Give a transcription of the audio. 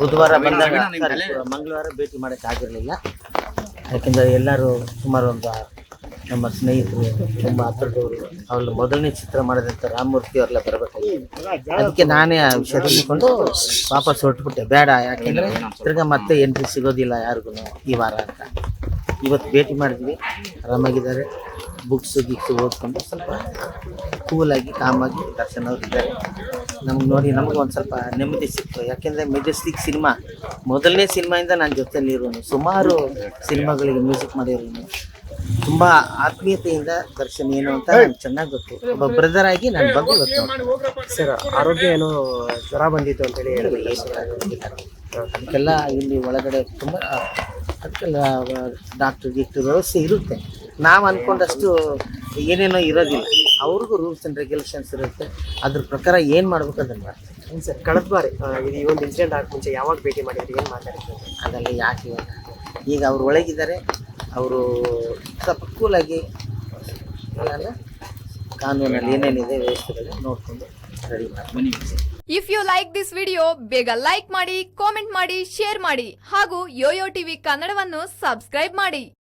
ಬುಧವಾರ ಬಂದಾಗ ಮಂಗಳವಾರ ಭೇಟಿ ಮಾಡಕ್ಕೆ ಆಗಿರಲಿಲ್ಲ. ಯಾಕೆಂದರೆ ಎಲ್ಲರೂ ಸುಮಾರು ಒಂದು ನಮ್ಮ ಸ್ನೇಹಿತರು ತುಂಬ ಹತ್ರದವರು ಅವ್ರ ಮೊದಲನೇ ಚಿತ್ರ ಮಾಡಿದಂಥ ರಾಮಮೂರ್ತಿ ಅವರೆಲ್ಲ ಬರಬೇಕಾಗಿತ್ತು. ಅದಕ್ಕೆ ನಾನೇ ಆ ವಿಷಯ ತಿಳ್ಕೊಂಡು ವಾಪಸ್ ಹೊರಟ್ಬಿಟ್ಟೆ. ಬೇಡ ಯಾಕೆಂದರೆ ತಿರ್ಗಾ ಮತ್ತೆ ಎಂಟ್ರಿ ಸಿಗೋದಿಲ್ಲ ಯಾರಿಗೂ ಈ ವಾರ ಅಂತ. ಇವತ್ತು ಭೇಟಿ ಮಾಡಿದ್ವಿ. ಆರಾಮಾಗಿದ್ದಾರೆ. ಬುಕ್ಸು ಗಿಕ್ಸು ಓದ್ಕೊಂಡು ಸ್ವಲ್ಪ ಕೂಲಾಗಿ ಕಾಮಾಗಿ ದರ್ಶನ ಅವ್ರು ಇದ್ದಾರೆ ನಮ್ಗೆ ನೋಡಿ ನಮ್ಗೆ ಒಂದು ಸ್ವಲ್ಪ ನೆಮ್ಮದಿ ಸಿಕ್ತು. ಯಾಕೆಂದರೆ ಮೆಜೆಸ್ಟಿಕ್ ಸಿನಿಮಾ ಮೊದಲನೇ ಸಿನಿಮಾಯಿಂದ ನಾನು ಜೊತೆಯಲ್ಲಿ ಇರೋನು ಸುಮಾರು ಸಿನಿಮಾಗಳಿಗೆ ಮ್ಯೂಸಿಕ್ ಮಾಡಿರೋನು. ತುಂಬ ಆತ್ಮೀಯತೆಯಿಂದ ದರ್ಶನ್ ಏನು ಅಂತ ನನಗೆ ಚೆನ್ನಾಗಿ ಗೊತ್ತು. ಒಬ್ಬ ಬ್ರದರ್ ಆಗಿ ನಾನು ಬಂದು ಗೊತ್ತು ಸರ್ ಆರೋಗ್ಯ ಏನು ಜ್ವರ ಬಂದಿತ್ತು ಅಂತ ಹೇಳಿ ಅದಕ್ಕೆಲ್ಲ ಇಲ್ಲಿ ಒಳಗಡೆ ತುಂಬ ಅದಕ್ಕೆಲ್ಲ ಡಾಕ್ಟರ್ ಗಿಕ್ಟರ್ ವ್ಯವಸ್ಥೆ ಇರುತ್ತೆ. ನಾವು ಅಂದ್ಕೊಂಡಷ್ಟು ಏನೇನೋ ಇರೋದಿಲ್ಲ. ಅವ್ರಿಗೂ ರೂಲ್ಸ್ ಆ್ಯಂಡ್ ರೆಗ್ಯುಲೇಷನ್ಸ್ ಇರುತ್ತೆ. ಅದ್ರ ಪ್ರಕಾರ ಏನು ಮಾಡ್ಬೇಕು ಅದನ್ನು ಮಾಡ್ತಾರೆ ಸರ್ ಕಳೆದ ಬಾರಿ ಆ, ಇದು ಈ ಒಂದು ಇನ್ಸಿಡೆಂಟ್ ಆಗ ಮುಂಚೆ ಯಾವಾಗ ಭೇಟಿ ಮಾಡಿದ್ರಿ ಏನು ಮಾತಾಡಿದ್ರು? ಅದೆಲ್ಲ ಯಾಕೆ ಇವಾಗ? ಈಗ ಅವ್ರು ಒಳಗಿದ್ದಾರೆ ಅವರು ಸ್ವಲ್ಪ ಕೂಲಾಗಿ ಎಲ್ಲ ಕಾನೂನಲ್ಲಿ ಏನೇನಿದೆ ವ್ಯವಸ್ಥೆಗಳು ನೋಡಿಕೊಂಡು ರೆಡಿ ಮಾಡಿ if you like this video ಬೇಗ ಲೈಕ್ ಮಾಡಿ ಕಾಮೆಂಟ್ ಮಾಡಿ ಶೇರ್ ಮಾಡಿ ಹಾಗೂ ಯೋಯೋ ಟಿವಿ ಕನ್ನಡವನ್ನು ಸಬ್ಸ್ಕ್ರೈಬ್ ಮಾಡಿ.